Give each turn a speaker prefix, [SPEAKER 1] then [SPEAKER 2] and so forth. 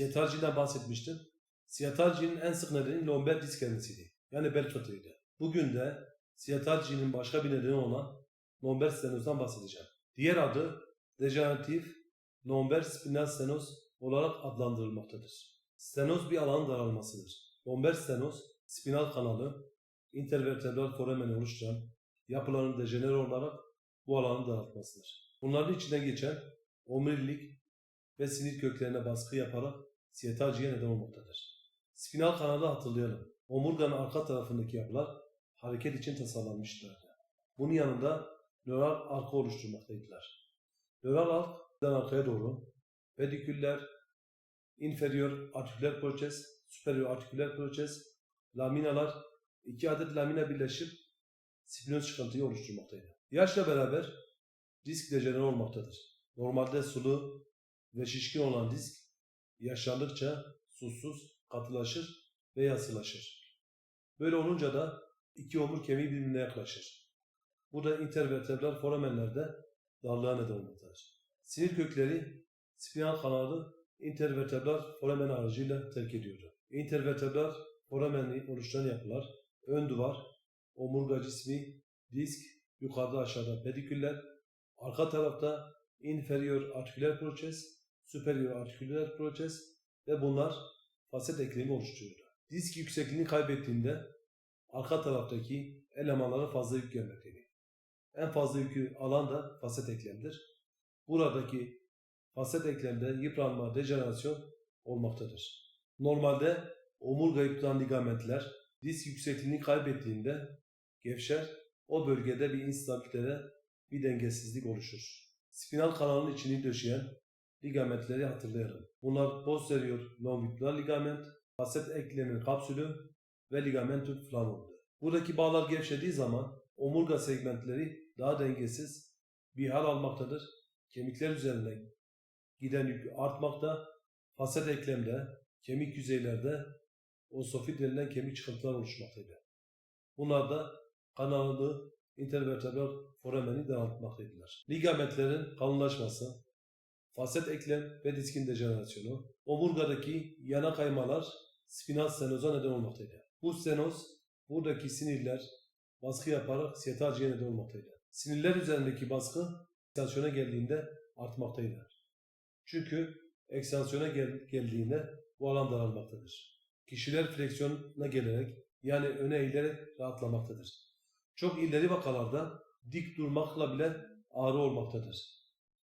[SPEAKER 1] Siyatalji'den bahsetmiştim. Siyatalji'nin en sık nedeni lomber disk hernisiydi. Yani bel fıtığıydı. Bugün de siyatalji'nin başka bir nedeni olan lomber stenozdan bahsedeceğim. Diğer adı dejeneratif lomber spinal stenoz olarak adlandırılmaktadır. Stenoz bir alanın daralmasıdır. Lomber stenoz, spinal kanalı, intervertebral forameni oluşturan yapıların dejenere olarak bu alanı daraltmasıdır. Bunların içinden geçen omurilik ve sinir köklerine baskı yaparak siyataljiye neden olmaktadır. Spinal kanalı hatırlayalım. Omurganın arka tarafındaki yapılar hareket için tasarlanmışlardı. Bunun yanında nöral arka oluşturmaktaydılar. Nöral arktan arkaya doğru pediküller, inferior artiküler proces, superior artiküler proces, laminalar, iki adet lamina birleşip spinoz çıkıntıyı oluşturmaktaydı. Yaşla beraber disk dejenere olmaktadır. Normalde sulu ve şişkin olan disk yaşlandıkça susuz, katılaşır ve yassılaşır. Böyle olunca da iki omur kemiği birbirine yaklaşır. Bu da intervertebral foramenlerde darlığa neden olmaktadır. Sinir kökleri spinal kanalı intervertebral foramen aracıyla terk ediyordu. Intervertebral forameni oluşturan yapılar ön duvar, omurga cismi, disk, yukarıda aşağıda pediküller, arka tarafta inferior artiküler proces, superior artiküler proces ve bunlar faset eklemi oluşturuyordu. Disk yüksekliğini kaybettiğinde arka taraftaki elemanlara fazla yük gelmekteydi. En fazla yükü alan da faset eklemdir. Buradaki faset eklemde yıpranma, dejenerasyon olmaktadır. Normalde omurgayı tutan ligamentler disk yüksekliğini kaybettiğinde gevşer, o bölgede bir instabilite, bir dengesizlik oluşur. Spinal kanalın içini döşeyen ligamentleri hatırlayalım. Bunlar posterior longitudinal ligament, faset eklemin kapsülü ve ligamentum flavumdu. Buradaki bağlar gevşediği zaman omurga segmentleri daha dengesiz bir hal almaktadır. Kemikler üzerine giden yük artmakta, faset eklemde, kemik yüzeylerde osofit denilen kemik çıkıntılar oluşmaktaydı. Bunlar da kanalı intervertebral forameni daraltmaktaydılar. Ligamentlerin kalınlaşması, faset eklem ve diskin dejenerasyonu, omurgadaki yana kaymalar spinal stenoza neden olmaktaydı. Bu stenoz buradaki sinirler baskı yaparak siyataljiye neden olmaktaydı. Sinirler üzerindeki baskı ekstansiyona geldiğinde artmaktaydı. Çünkü ekstansiyona gel- geldiğinde bu alan daralmaktadır. Kişiler fleksiyona gelerek yani öne eğilerek rahatlamaktadır. Çok ileri vakalarda dik durmakla bile ağrı olmaktadır.